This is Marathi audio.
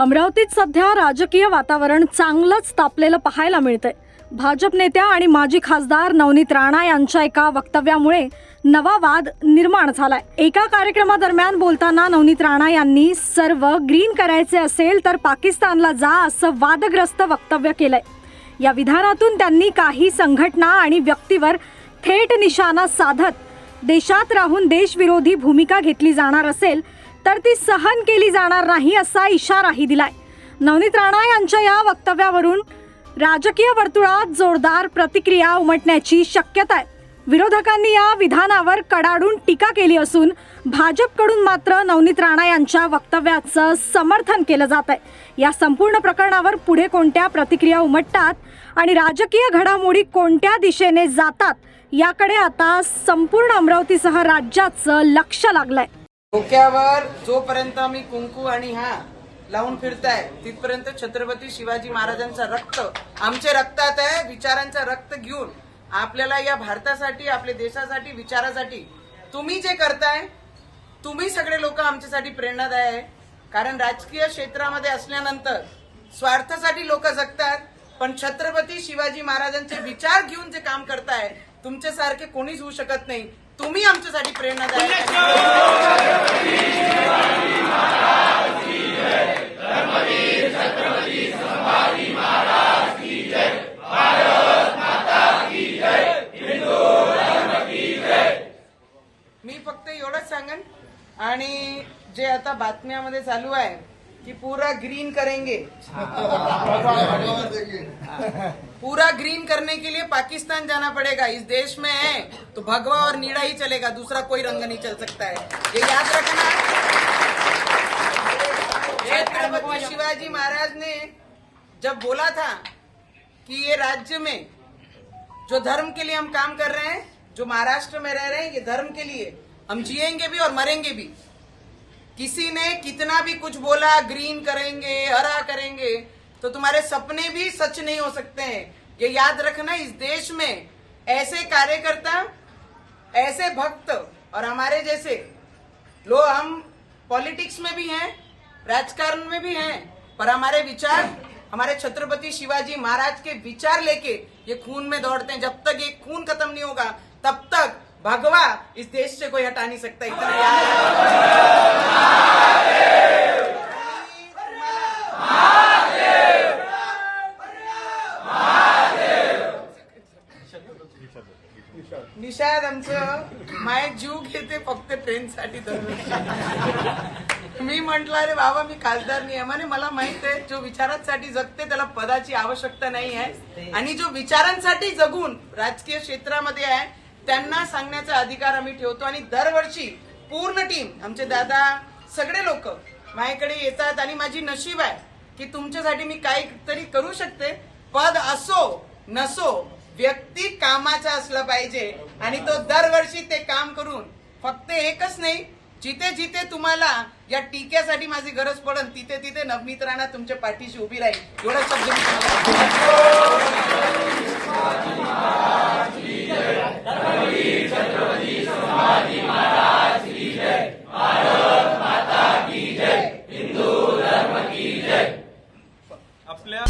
अमरावतीत सध्या राजकीय वातावरण चांगलंच तापलेलं पाहायला मिळतंय. भाजप नेत्या आणि माजी खासदार नवनीत राणा यांच्या एका वक्तव्यामुळे नवा वाद निर्माण झालाय. एका कार्यक्रमादरम्यान बोलताना नवनीत राणा यांनी सर्व ग्रीन करायचे असेल तर पाकिस्तानला जा असं वादग्रस्त वक्तव्य केलंय. या विधानातून त्यांनी काही संघटना आणि व्यक्तीवर थेट निशाणा साधत देशात राहून देशविरोधी भूमिका घेतली जाणार असेल तर ती सहन केली जाणार नाही असा इशाराही दिलाय. नवनीत राणा यांच्या या वक्तव्यावरून राजकीय वर्तुळात जोरदार प्रतिक्रिया उमटण्याची शक्यता आहे विरोधकांनी या विधानावर कडाडून टीका केली असून भाजपकडून मात्र नवनीत राणा यांच्या वक्तव्याचं समर्थन केलं जात आहे या संपूर्ण प्रकरणावर पुढे कोणत्या प्रतिक्रिया उमटतात आणि राजकीय घडामोडी कोणत्या दिशेने जातात याकडे आता संपूर्ण अमरावतीसह राज्याचं लक्ष लागलं आहे डोक्यावर जोपर्यंत मी कुंकू आणि हा लावून फिरताय तिथपर्यंत छत्रपती शिवाजी महाराजांचं रक्त आमचे रक्तात आहे विचारांचं रक्त घेऊन आपल्याला या भारतासाठी आपल्या देशासाठी विचारासाठी तुम्ही जे करताय तुम्ही सगळे लोक आमच्यासाठी प्रेरणादायी आहे. कारण राजकीय क्षेत्रामध्ये असल्यानंतर स्वार्थासाठी लोक जगतात पण छत्रपती शिवाजी महाराजांचे विचार घेऊन जे काम करताय तुमच्यासारखे कोणीच होऊ शकत नाही. तुम्ही आमच्यासाठी. मी फक्त एवढंच सांगेन आणि जे आता बातम्यामध्ये चालू आहे की पूरा ग्रीन करेंगे। पूरा ग्रीन करने के लिए पाकिस्तान जाना पड़ेगा। इस देश में है तो भगवा और नीला ही चलेगा दूसरा कोई रंग नहीं चल सकता है। ये याद रखना। छत्रपति शिवाजी महाराज ने जब बोला था कि ये राज्य में जो धर्म के लिए हम काम कर रहे हैं जो महाराष्ट्र में रह रहे हैं ये धर्म के लिए हम जिएँगे भी और मरेंगे भी। किसी ने कितना भी कुछ बोला, ग्रीन करेंगे, हरा करेंगे तो तुम्हारे सपने भी सच नहीं हो सकते हैं। ये याद रखना इस देश में ऐसे कार्यकर्ता, ऐसे भक्त और हमारे जैसे लोग हम पॉलिटिक्स में भी हैं, राजकारण में भी हैं, पर हमारे विचार, हमारे छत्रपति शिवाजी महाराज के विचार लेके ये खून में दौड़ते हैं। जब तक ये खून खत्म नहीं होगा, तब तक भगवा इस देश से कोई हटा नहीं सकता। इतना याद निषाद. आमचं माय जीव घेते फक्त ट्रेनसाठी दरवर्षी. मी म्हंटल अरे बाबा मी खासदार नाही आहे. म्हणे मला माहीत आहे जो विचारांसाठी जगते त्याला पदाची आवश्यकता नाही आहे. आणि जो विचारांसाठी जगून राजकीय क्षेत्रामध्ये आहे त्यांना सांगण्याचा अधिकार आम्ही ठेवतो. आणि दरवर्षी पूर्ण टीम आमचे दादा सगळे लोक माझ्याकडे येतात. आणि माझी नशीब आहे की तुमच्यासाठी मी काहीतरी करू शकते. पद असो नसो व्यक्ती कामाचा असलं पाहिजे आणि तो दरवर्षी ते काम करून फक्त एकच नाही जिथे जिथे तुम्हाला या टीक्यासाठी माझी गरज पडेल तिथे तिथे नवनीत राणा तुमच्या पाठीशी उभी राहील. एवढा शब्द आपल्या